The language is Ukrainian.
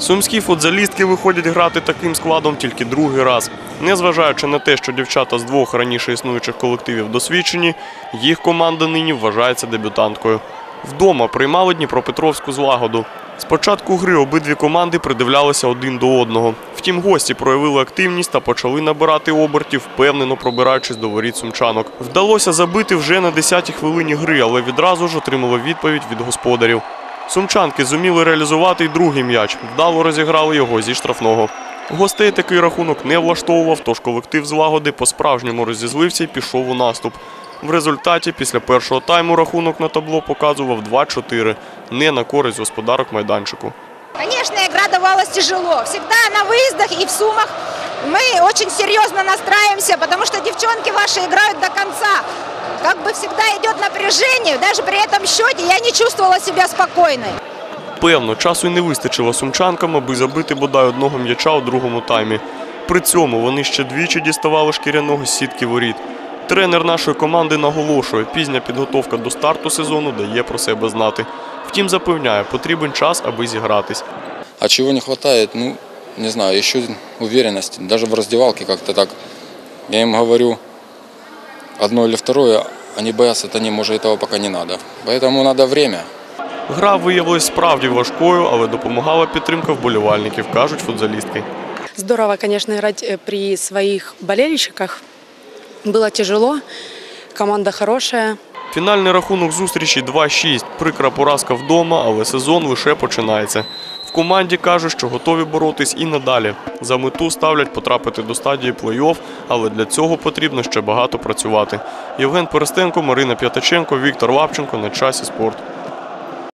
Сумські футзалістки виходять грати таким складом тільки другий раз. Незважаючи на те, що дівчата з двох раніше існуючих колективів досвідчені, їх команда нині вважається дебютанткою. Вдома приймали Дніпропетровську злагоду. З початку гри обидві команди придивлялися один до одного. Втім, гості проявили активність та почали набирати обертів, впевнено пробираючись до воріт сумчанок. Вдалося забити вже на 10-й хвилині гри, але відразу ж отримали відповідь від господарів. Сумчанки зуміли реалізувати й другий м'яч, вдало розіграли його зі штрафного. Гостей такий рахунок не влаштовував, тож колектив злагоди по-справжньому розізлився і пішов у наступ. В результаті після першого тайму рахунок на табло показував 2-4, не на користь господарок майданчику. Конечно, игра давалась тяжело. Всегда на выездах и в Сумах мы очень серьезно настраиваемся, потому что девчонки ваши играют до конца. Как бы всегда идет напряжение, даже при этом счете я не чувствовала себя спокойной. Певно, часу й не вистачило сумчанкам, аби забити бодай одного м'яча у другому таймі. При цьому вони ще двічі діставали шкіряного з сітки воріт. Тренер нашої команди наголошує, пізня підготовка до старту сезону дає про себе знати. Втім, запевняє, потрібен час, аби зігратись. А чего не хватает, ну, не знаю, еще уверенности. Даже в раздевалке как-то так. Я им говорю одно или второе, они боятся, это не, может, этого пока не надо. Поэтому надо время. Гра виявилась справді важкою, але допомагала підтримка вболівальників, кажуть футзалістки. Здорово, конечно, играть э, при своих болельщиках. Было тяжело, команда хорошая. Фінальний рахунок зустрічі 2-6. Прикра поразка вдома, але сезон лише починається. Команді кажуть, що готові боротись і надалі. За мету ставлять потрапити до стадії плей-офф, але для цього потрібно ще багато працювати. Євген Перестенко, Марина П'ятаченко, Віктор Лапченко на часі спорт.